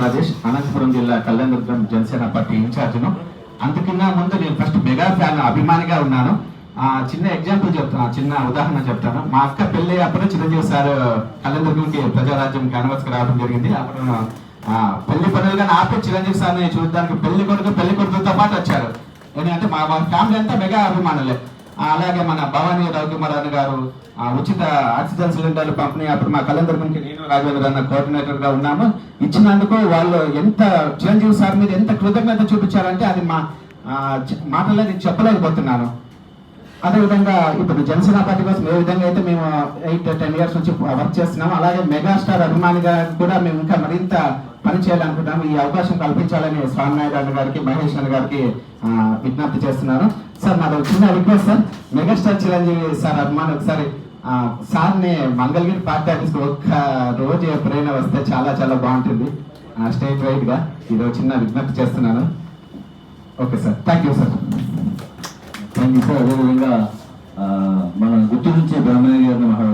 రాజేష్ అనంతపురం జిల్లా కళ్యాణదుర్గం జనసేన పార్టీ ఇన్ఛార్జ్ను. అందుకన్నా ముందు నేను ఫస్ట్ మెగా ఫ్యాన్ అభిమానిగా ఉన్నాను. ఆ చిన్న ఎగ్జాంపుల్ చెప్తాను చిన్న ఉదాహరణ చెప్తాను. మా అక్క పెళ్ళి అప్పుడు చిరంజీవి సార్ కళ్యాణదుర్గంకి ప్రజారాజ్యం క్యాన్వాస్కి రావడం జరిగింది. అప్పుడు ఆ, పెళ్ళి పనులుగా నాపే చిరంజీవి సార్ని చూడడానికి పెళ్ళి కొడుకు పెళ్ళి కొడుకుతో పాటు వచ్చారు. ఎందుకంటే మా ఫ్యామిలీ అంతా మెగా అభిమానులే. అలాగే మన భవానీ రవికుమారాన్ని గారు ఆ, ఉచిత ఆక్సిజన్ సిలిండర్లు పంపిణీ అప్పుడు మా కళ్యాణదుర్గంకి నేను రాఘవేంద్ర అన్న కోఆర్డినేటర్గా ఉన్నాము. ఇచ్చినందుకు వాళ్ళు ఎంత చిరంజీవి సార్ మీద ఎంత కృతజ్ఞత చూపించారంటే అది మా ఆ, మాటల్లో నేను చెప్పలేకపోతున్నాను. అదేవిధంగా ఇప్పుడు జనసేన పార్టీ కోసం ఏ విధంగా అయితే మేము ఎయిట్ టెన్ ఇయర్స్ నుంచి వర్క్ చేస్తున్నాము అలాగే మెగాస్టార్ అభిమానిగా కూడా మేము ఇంకా మరింత పని చేయాలనుకుంటున్నాము. ఈ అవకాశం కల్పించాలని స్వామినాయుడు అన్న గారికి మహేష్ అన్న గారికి విజ్ఞప్తి చేస్తున్నాను. సార్ నాది చిన్న request sir. Megastar Chiranjeevi sir అభిమాని ఒకసారి సార్ని మంగళగిరి పార్టీ ఆఫీస్కి ఒక్క రోజు ఎప్పుడైనా వస్తే చాలా చాలా బాగుంటుంది. స్టేట్ వైడ్గా ఇది ఒక చిన్న విజ్ఞప్తి చేస్తున్నాను. Okay sir. Thank you sir. ఇంకా అదేవిధంగా మన గుర్తు నుంచి బ్రహ్మయ్య గారిని